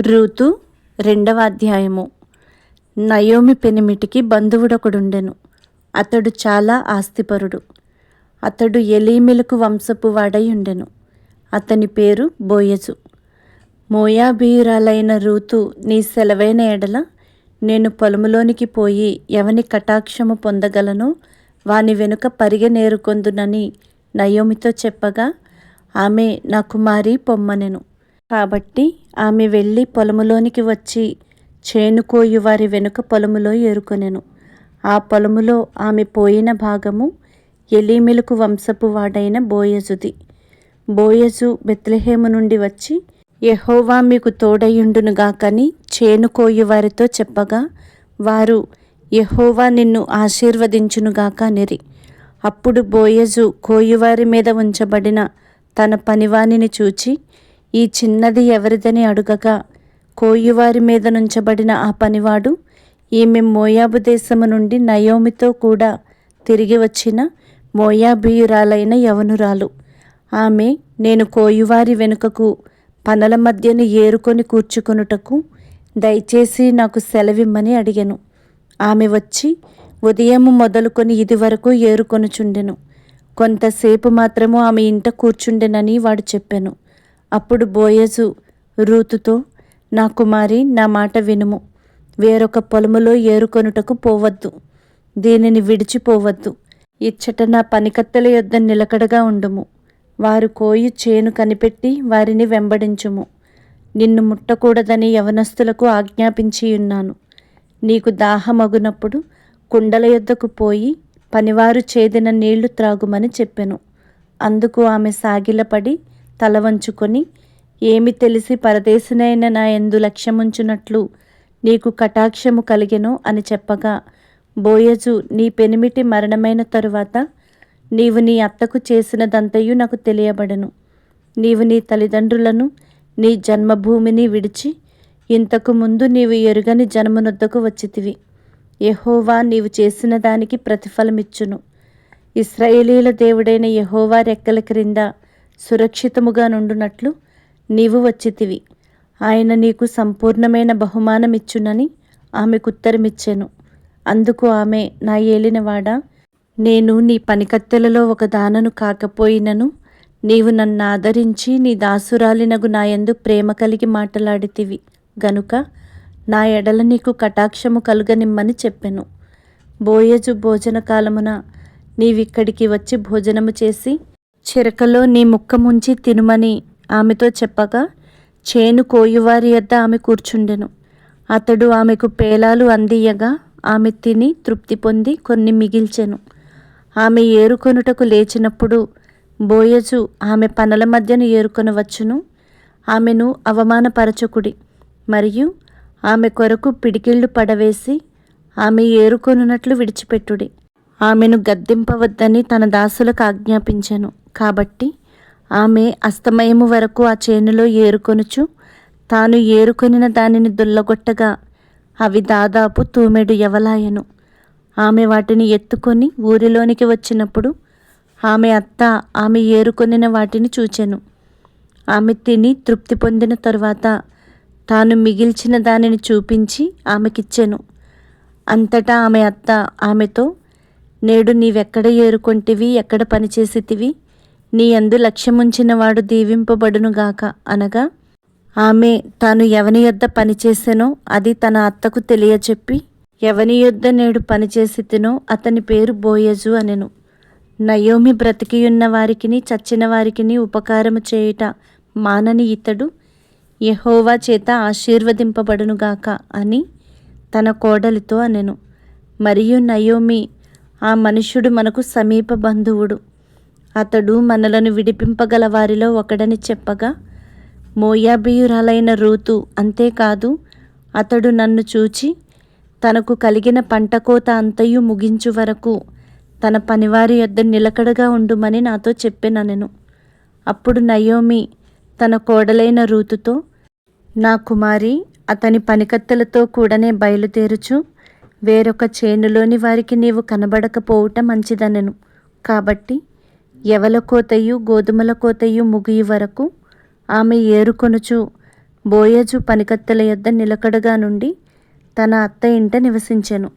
ఋతు రెండవ అధ్యాయము. నయోమి పెనిమిటికి బంధువుడొకడుండెను. అతడు చాలా ఆస్తిపరుడు. అతడు ఎలీమెలకు వంశపు వాడై ఉండెను అతని పేరు బోయజు. మోయాబీయురాలైన రూతు నీ సెలవైన ఎడల నేను పొలములోనికి పోయి ఎవని కటాక్షము పొందగలనో వాని వెనుక పరిగెనేరుకొందునని నయోమితో చెప్పగా ఆమె నా కుమారి పొమ్మనెను. కాబట్టి ఆమె వెళ్ళి పొలములోనికి వచ్చి చేనుకోయు వారి వెనుక పొలములో ఏరుకొనెను. ఆ పొలములో ఆమె పోయిన భాగము ఎలీమెలకు వంశపు వాడైన బోయజుది. బోయజు బెత్లెహేము నుండి వచ్చి యహోవా మీకు తోడయుండునుగాకని చేనుకోయు వారితో చెప్పగా వారు యహోవా నిన్ను ఆశీర్వదించునుగాక నిరి అప్పుడు బోయజు కోయువారి మీద ఉంచబడిన తన పనివానిని చూచి ఈ చిన్నది ఎవరిదని అడుగగా కోయువారి మీద నుంచబడిన ఆ పనివాడు ఈమె మోయాబు దేశము నుండి నయోమితో కూడా తిరిగి వచ్చిన మోయాబీయురాలైన యవనురాలు. ఆమె నేను కోయువారి వెనుకకు పనుల మధ్యను ఏరుకొని కూర్చుకొనుటకు దయచేసి నాకు సెలవిమ్మని అడిగాను. ఆమె వచ్చి ఉదయము మొదలుకొని ఇదివరకు ఏరుకొనుచుండెను. కొంతసేపు మాత్రము ఆమె ఇంట కూర్చుండెనని వాడు చెప్పాను. అప్పుడు బోయజు రూతుతో నా కుమారి నా మాట వినుము. వేరొక పొలములో ఏరుకొనుటకు పోవద్దు. దీనిని విడిచిపోవద్దు. ఇచ్చట నా పనికత్తెల యొద్ద నిలకడగా ఉండుము. వారు కోయి చేను కనిపెట్టి వారిని వెంబడించుము. నిన్ను ముట్టకూడదని యవనస్తులకు ఆజ్ఞాపించియున్నాను. నీకు దాహమగునప్పుడు కుండల యొద్దకు పోయి పనివారు చేదిన నీళ్ళు త్రాగుమని చెప్పెను. అందుకు ఆమె సాగిలపడి తల వంచుకొని ఏమి తెలిసి పరదేశినైన నా ఎందు లక్ష్యముంచునట్లు నీకు కటాక్షము కలిగెను అని చెప్పగా బోయజు నీ పెనిమిటి మరణమైన తరువాత నీవు నీ అత్తకు చేసినదంతయు నాకు తెలియబడను. నీవు నీ తల్లిదండ్రులను నీ జన్మభూమిని విడిచి ఇంతకు ముందు నీవు ఎరుగని జన్మనొద్దకు వచ్చితివి. యహోవా నీవు చేసిన దానికి ప్రతిఫలమిచ్చును. ఇస్రాయేలీల దేవుడైన యహోవా రెక్కల క్రింద సురక్షితముగా నుండునట్లు నీవు వచ్చితివి. ఆయన నీకు సంపూర్ణమైన బహుమానమిచ్చునని ఆమెకుత్తరమిచ్చెను. అందుకు ఆమె నా ఏలినవాడా నేను నీ పనికత్తెలలో ఒక దానను కాకపోయినను నీవు నన్ను ఆదరించి నీ దాసురాలినగు నాయందు ప్రేమ కలిగి మాట్లాడితివి. గనుక నా ఎడల నీకు కటాక్షము కలుగనిమ్మని చెప్పెను. బోయజు భోజన కాలమున నీవిక్కడికి వచ్చి భోజనము చేసి చిరకలో నీ ముక్క ముంచి తినుమని ఆమెతో చెప్పగా చేను కోయువారి యొద్ద ఆమె కూర్చుండెను. అతడు ఆమెకు పేలాలు అందియగా ఆమె తిని తృప్తి పొంది కొన్ని మిగిల్చెను. ఆమె ఏరుకొనుటకు లేచినప్పుడు బోయజు ఆమె పనుల మధ్యను ఏరుకొనవచ్చును. ఆమెను అవమానపరచకుడి. మరియు ఆమె కొరకు పిడికిళ్ళు పడవేసి ఆమె ఏరుకొనున్నట్లు విడిచిపెట్టుడి. ఆమెను గద్దింపవద్దని తన దాసులకు ఆజ్ఞాపించెను. కాబట్టి ఆమె అస్తమయము వరకు ఆ చేనులో ఏరుకొనుచు తాను ఏరుకొనిన దానిని దుల్లగొట్టగా అవి దాదాపు తూమెడు ఎవలాయను. ఆమె వాటిని ఎత్తుకొని ఊరిలోనికి వచ్చినప్పుడు ఆమె అత్త ఆమె ఏరుకొనిన వాటిని చూచెను. ఆమె తిని తృప్తి పొందిన తరువాత తాను మిగిల్చిన దానిని చూపించి ఆమెకిచ్చెను. అంతటా ఆమె అత్త ఆమెతో నేడు నీవెక్కడ ఏరుకొంటివి ఎక్కడ పనిచేసితివి? నీ అందు లక్ష్యముంచిన వాడు దీవింపబడునుగాక అనగా ఆమె తాను ఎవని యొద్ద పనిచేసెనో అది తన అత్తకు తెలియచెప్పి ఎవని యొద్ద నేడు పనిచేసి తినో అతని పేరు బోయజు అనెను. నయోమి బ్రతికియున్న వారికిని చచ్చిన వారికిని ఉపకారము చేయుట మానని ఇతడు యహోవా చేత ఆశీర్వదింపబడునుగాక అని తన కోడలితో అనెను. మరియు నయోమి ఆ మనుష్యుడు మనకు సమీప బంధువుడు. అతడు మనలను విడిపింపగల వారిలో ఒకడని చెప్పగా మోయాబీయురాలైన రూతు అంతేకాదు అతడు నన్ను చూచి తనకు కలిగిన పంట కోత అంతయు ముగించు వరకు తన పనివారి యొద్ద నిలకడగా ఉండుమని నాతో చెప్పెననెను అప్పుడు నయోమి తన కోడలైన రూతుతో నా కుమారి అతని పనికత్తెలతో కూడనే బయలుదేరుచు వేరొక చేనులోని వారికి నీవు కనబడకపోవుట మంచిదనెను. కాబట్టి ఎవల కోతయు గోధుమల కోతయు ముగియు వరకు ఆమె ఏరుకొనుచు బోయజు పనికత్తెల యొద్ద నిలకడగా నుండి తన అత్త ఇంట నివసించెను.